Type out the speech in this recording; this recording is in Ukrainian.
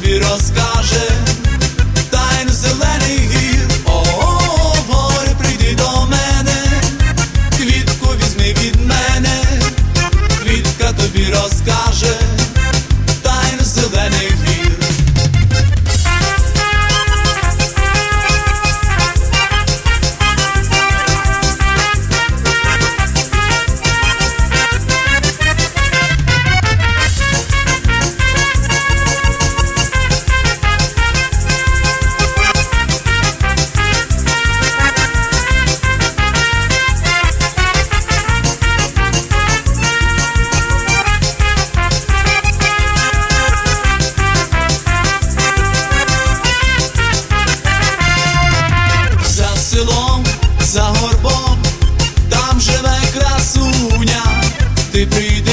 тобі розказати горбом, за горбом, там живе красуня, ти прийдеш.